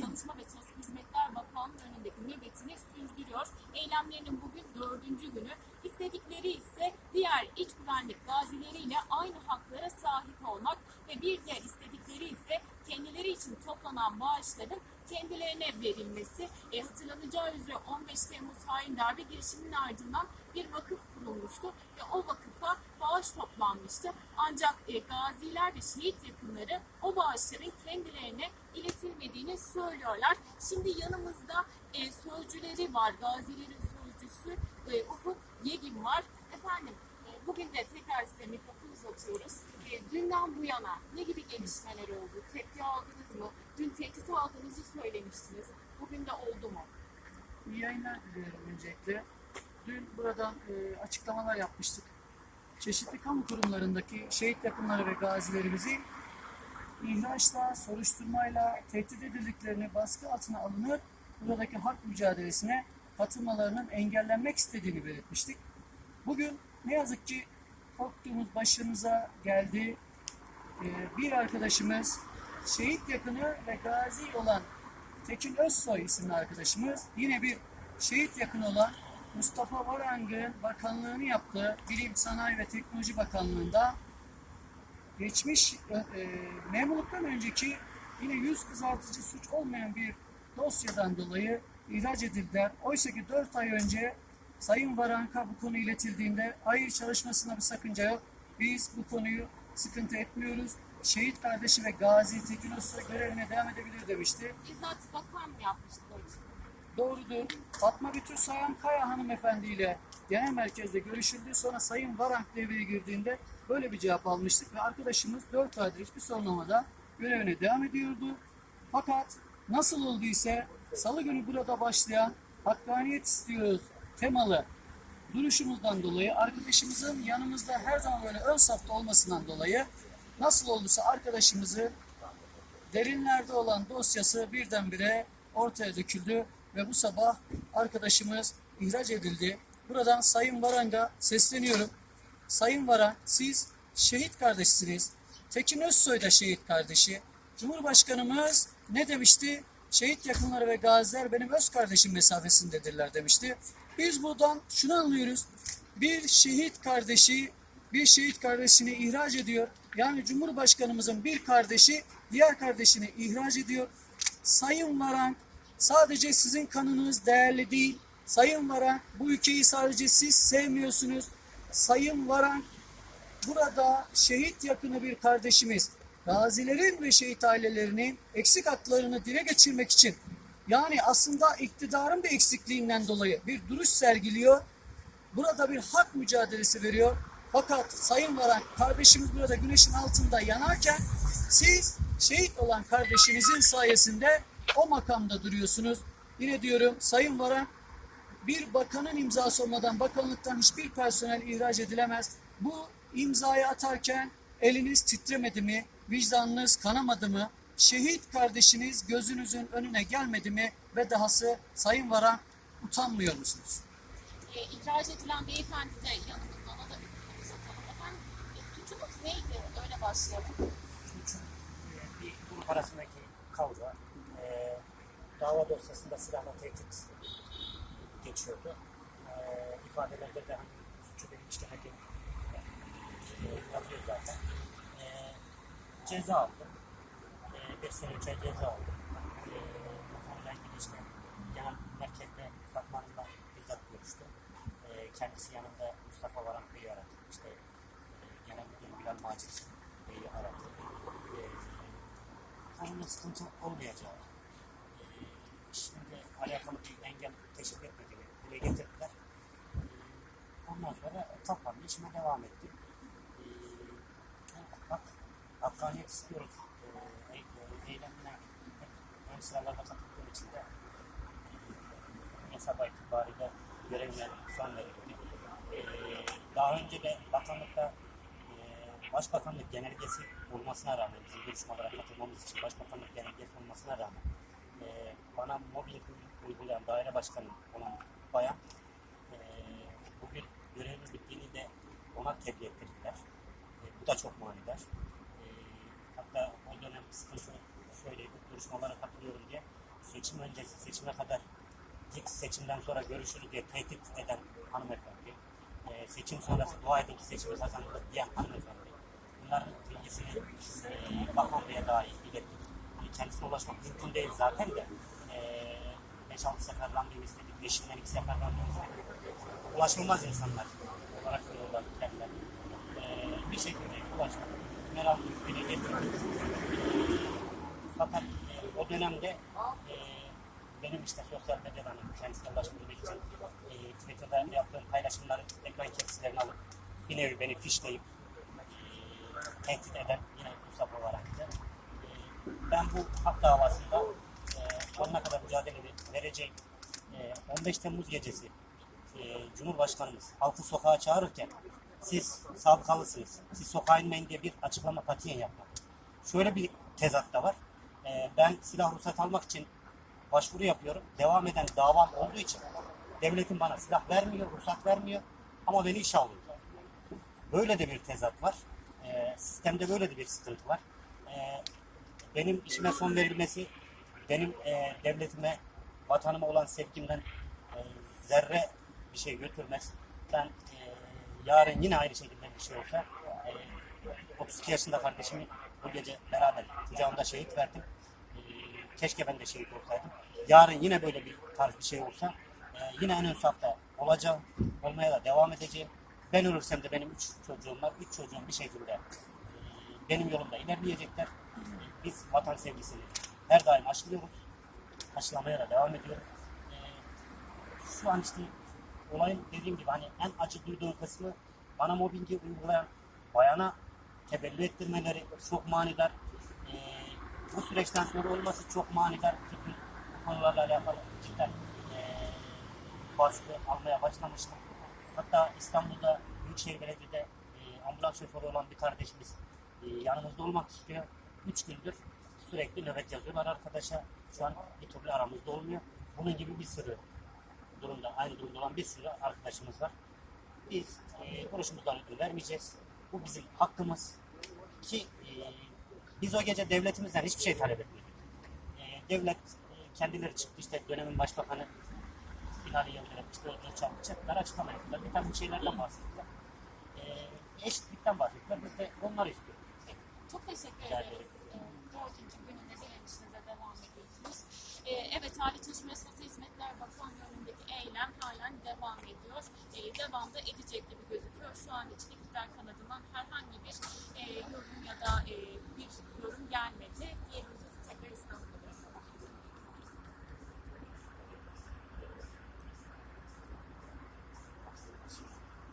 Çalışma ve Sosyal Hizmetler Bakanlığı önündeki nöbetini sürdürüyor. Eylemlerinin bugün dördüncü günü. İstedikleri ise diğer iç güvenlik gazileriyle aynı haklara sahip olmak ve bir diğer istedikleri ise kendileri için toplanan bağışların kendilerine verilmesi. E, hatırlanacağı üzere 15 Temmuz hain darbe girişiminin ardından bir vakıf kurulmuştu ve o vakıfa bağış toplanmıştı. Ancak e, gaziler ve şehit yakınları o bağışların kendilerine iletilmediğini söylüyorlar. Şimdi yanımızda e, sözcüleri var. Gazilerin sözcüsü e, Ufuk Yegin var. Efendim e, bugün de tekrar size mikrofon uzatıyoruz. E, dünden bu yana ne gibi gelişmeler oldu? Tepki aldınız mı? Dün tehdit aldığınızı söylemiştiniz. Bugün de oldu mu? İyi yayınlar diliyorum öncelikle. Dün buradan e, açıklamalar yapmıştık. Çeşitli kamu kurumlarındaki şehit yakınları ve gazilerimizi ihraçla, soruşturmayla tehdit edildiklerini baskı altına alınıp buradaki hak mücadelesine katılmalarının engellenmek istediğini belirtmiştik. Bugün ne yazık ki korktuğumuz başımıza geldi. E, bir arkadaşımız şehit yakını ve gazi olan Tekin Özsoy isimli arkadaşımız yine bir şehit yakını olan Mustafa Varang'ın bakanlığını yaptığı Bilim, Sanayi ve Teknoloji Bakanlığı'nda geçmiş e, e, memurluktan önceki yine yüz kızartıcı suç olmayan bir dosyadan dolayı ihraç edildiler. Oysa ki 4 ay önce Sayın Varank'a bu konu iletildiğinde hayır çalışmasında bir sakınca yok. Biz bu konuyu sıkıntı etmiyoruz. Şehit kardeşi ve Gazi Tekin Özsoy görevine devam edebilir demişti. Bizzat bakan mı yapmıştı? Doğrudur. Fatma Bütür Sayan Kaya hanımefendi ile genel merkezde görüşüldü. Sonra Sayın Varank devreye girdiğinde böyle bir cevap almıştık ve arkadaşımız 4 aydır hiçbir sorunlamada görevine devam ediyordu. Fakat nasıl olduysa salı günü burada başlayan hakkaniyet istiyoruz temalı duruşumuzdan dolayı arkadaşımızın yanımızda her zaman böyle ön safta olmasından dolayı nasıl olduysa arkadaşımızı derinlerde olan dosyası birdenbire ortaya döküldü ve bu sabah arkadaşımız ihraç edildi. Buradan Sayın Varan'a sesleniyorum. Sayın Varan siz şehit kardeşsiniz. Tekin Özsoy da şehit kardeşi. Cumhurbaşkanımız ne demişti? Şehit yakınları ve gaziler benim öz kardeşim mesafesindedirler demişti. Biz buradan şunu anlıyoruz. Bir şehit kardeşi bir şehit kardeşini ihraç ediyor. Yani Cumhurbaşkanımızın bir kardeşi diğer kardeşini ihraç ediyor. Sayın Varank sadece sizin kanınız değerli değil. Sayın Varank bu ülkeyi sadece siz sevmiyorsunuz. Sayın Varank burada şehit yakını bir kardeşimiz gazilerin ve şehit ailelerinin eksik haklarını dile geçirmek için yani aslında iktidarın bir eksikliğinden dolayı bir duruş sergiliyor. Burada bir hak mücadelesi veriyor. Fakat Sayın Varan kardeşimiz burada güneşin altında yanarken siz şehit olan kardeşinizin sayesinde o makamda duruyorsunuz. Yine diyorum Sayın Varan bir bakanın imzası olmadan bakanlıktan hiçbir personel ihraç edilemez. Bu imzayı atarken eliniz titremedi mi? Vicdanınız kanamadı mı? Şehit kardeşiniz gözünüzün önüne gelmedi mi? Ve dahası Sayın Varan utanmıyor musunuz? E, ihraç edilen beyefendi de yanımızda ona da bir konuşalım. Efendim e, suçumuz neydi? Öyle başlayalım. suçun e, bir grup arasındaki kavga, e, dava dosyasında silahla tehdit geçiyordu. E, ifadelerde de hani suçu benim işlemediğim e, yazıyor zaten. E, ceza aldım. E, bir sene önce ceza aldım. E, bu konuyla ilgili işte genel merkezde Fatma Hanım'la bizzat görüştü. E, kendisi yanında Mustafa Varan Bey'i aradı. İşte e, genel müdür Bilal Macit Bey'i aradı. E, konunun sıkıntı olmayacağı, e, şimdi alakalı bir engel teşvik etmediğini dile getirdiler. E, ondan sonra işime devam etti. E, bak, hakkaniyet istiyoruz. E, e, eylemine ön sıralarda katıldığım için de e, hesaba itibariyle görevine son veriyorum. E, daha önce de bakanlıkta e, Başbakanlık genelgesi olmasına rağmen, bizim görüşmelere katılmamız için Başbakanlık genelgesi olmasına rağmen e, bana mobil uygulayan daire başkanı olan bayan e, bugün görevimiz bittiğini de ona tebliğ ettirdiler. E, bu da çok manidar. E, hatta o dönem sıkıntı şöyleydi, duruşmalara katılıyorum diye seçim öncesi seçime kadar git seçimden sonra görüşürüz diye tehdit eden hanımefendi, e, seçim sonrası dua edin ki seçimi kazanırız diyen hanımefendi. Bunların bilgisini e, Bakan Bey'e dahi ilettik. Yani kendisine ulaşmak mümkün değil zaten de. E, 5-6 sefer randevu istedik, 5'inden 2 sefer randevu istedik. Ulaşılmaz insanlar olarak görüyorlar bir şekilde ulaşmak, merak bile getirdik. Fakat e, o dönemde e, benim işte sosyal medyadan kendisine ulaşabilmek için e, Twitter'da yaptığım paylaşımları ekran kesitlerini alıp bir nevi beni fişleyip e, tehdit eden yine Mustafa Varancı. E, ben bu hak davasında e, sonuna kadar mücadele vereceğim. E, 15 Temmuz gecesi e, Cumhurbaşkanımız halkı sokağa çağırırken siz sabıkalısınız, siz sokağa inmeyin diye bir açıklama katiyen yapmadı. Şöyle bir tezat da var. Ee, ben silah ruhsat almak için başvuru yapıyorum. Devam eden davam olduğu için devletin bana silah vermiyor, ruhsat vermiyor ama beni işe alıyor. Böyle de bir tezat var. Ee, sistemde böyle de bir sıkıntı var. Ee, benim işime son verilmesi, benim e, devletime, vatanıma olan sevgimden e, zerre bir şey götürmez. Ben e, yarın yine aynı şekilde bir şey olsa e, 32 yaşında kardeşimi bu gece beraber kucağımda şehit verdim. E, keşke ben de şehit olsaydım. Yarın yine böyle bir tarz bir şey olsa e, yine en ön safta olacağım. Olmaya da devam edeceğim. Ben ölürsem de benim üç çocuğum var. Üç çocuğum bir şekilde e, benim yolumda ilerleyecekler. E, Biz vatan sevgisini her daim aşılıyoruz. Aşılamaya da devam ediyoruz. E, şu an işte olayın dediğim gibi hani en acı duyduğum kısmı bana mobbingi uygulayan bayana tebellü ettirmeleri çok manidar. Ee, bu süreçten sonra olması çok manidar. Bu konularla alakalı cidden ee, baskı almaya başlamıştım. Hatta İstanbul'da Büyükşehir Belediye'de ee, ambulans şoförü olan bir kardeşimiz ee, yanımızda olmak istiyor. Üç gündür sürekli nöbet yazıyorlar arkadaşa. Şu an bir türlü aramızda olmuyor. Bunun gibi bir sürü durumda, aynı durumda olan bir sürü arkadaşımız var. Biz e, konuşmamızdan ödün vermeyeceğiz. Bu bizim hakkımız. Ki e, biz o gece devletimizden hiçbir şey talep etmedik. E, devlet e, kendileri çıktı işte dönemin başbakanı Binali Yıldırım işte o çarpı çıktılar açıklama yaptılar. Bir takım şeylerden bahsettiler. E, eşitlikten bahsettiler. Biz de onları istiyoruz. Çok teşekkür ederim. Ee, Dördüncü gününde direnişinize devam ediyorsunuz. Ee, Evet, Hali Çalışma ve Sosyal Hizmetler Bakanlığı önündeki eylem halen devam ediyor. Ee, Devam da edecek gibi gözüküyor. Şu an için iktidar kanadından herhangi bir e, yorum ya da e, bir yorum gelmedi.